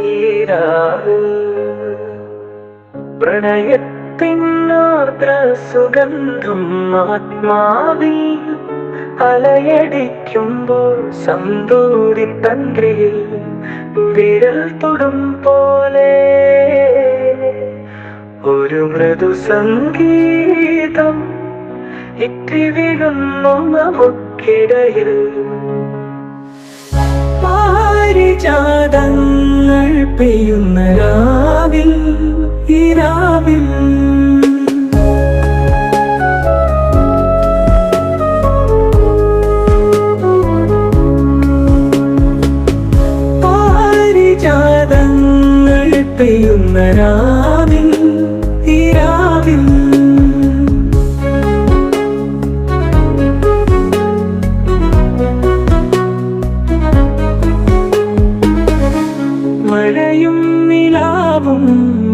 ഈരാവിൽ പ്രണയത്തിനാർദ്ര സുഗന്ധം ആത്മാവിൽ അലയടിക്കുമ്പോൾ സന്തൂരി തന്ത്രിയിൽ വിരൽ തൊടും പോലെ ഒരു മൃദു സംഗീതം ഇറ്റി വീഴുന്നു നമുക്കിടയിൽ പാരിജാതങ്ങൾ പെയ്യുന്ന രാവിൽ ഈ രാവിൽ. പാരിജാതങ്ങൾ പെയ്യുന്ന രാവിൽ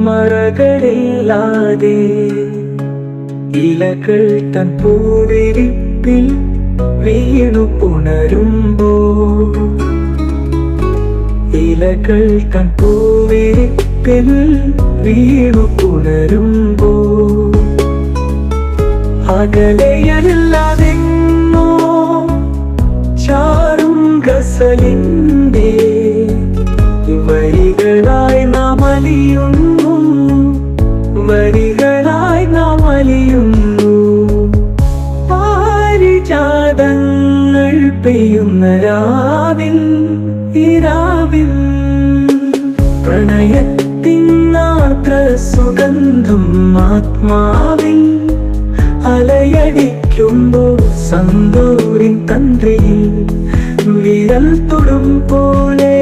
മറകളില്ലാതെ ഇലകൾ തൻ പൂവിരിപ്പിൽ വീണു പുണരുമ്പോ. ഇലകൾ തൻ പൂവിരിപ്പിൽ വീണു പുണരുമ്പോ. അകലെയല്ലാതെങ്ങോ ചാറും ഗസലിന്റെ വരികളായി നാം അലിയുന്നു. പെയ്യുന്ന രാവിൽ ഈ രാവിൽ പ്രണയത്തിനാത്ര സുഗന്ധം ആത്മാവിൽ അലയടിക്കുമ്പോൾ സന്തൂരിൻ തന്ത്രിയിൽ വിരൽ തൊടും പോലെ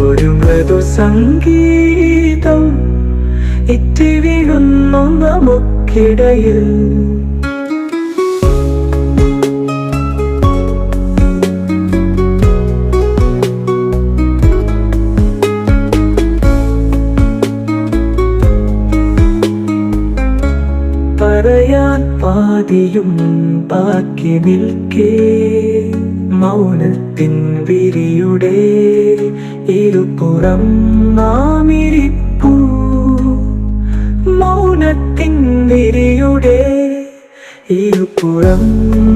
ഒരു മൃദു സംഗീതം ഇറ്റി വീഴുന്നു നമുക്കിടയിൽ. പറയാൻ പാതിയും ബാക്കി നിൽക്കേ. മൗനത്തിൻ വിരിയുടെ ഇരുപുറം നാമിരിപ്പൂ. മൗനത്തിൻ വിരിയുടെ ഇരുപുറം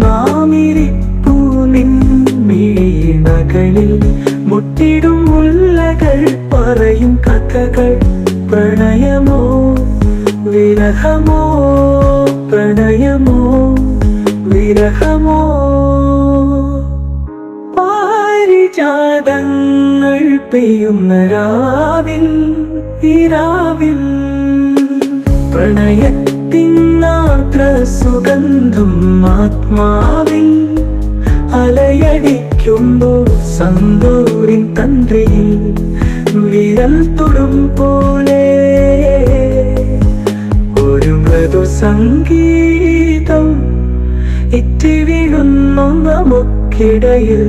നാമിരിപ്പൂ. നിൻമിഴിണകളിൽ മുട്ടിടും ഉള്ളകൾ പറയും കഥകൾ പ്രണയമോ? വിരഹമോ പ്രണയമോ വിരഹമോ? പാരിജാതങ്ങൾ പെയ്യുന്ന രാവിൽ ഇരാവിൽ രാവിൽ പ്രണയത്തിനാത്ര സുഗന്ധം ആത്മാവിൽ അലയടിക്കുമ്പോൾ സന്തൂരിൻ തന്ത്രിയിൽ വിരൽ തൊടും സംഗീതം ഇറ്റി വീഴുന്നു നമുക്കിടയിൽ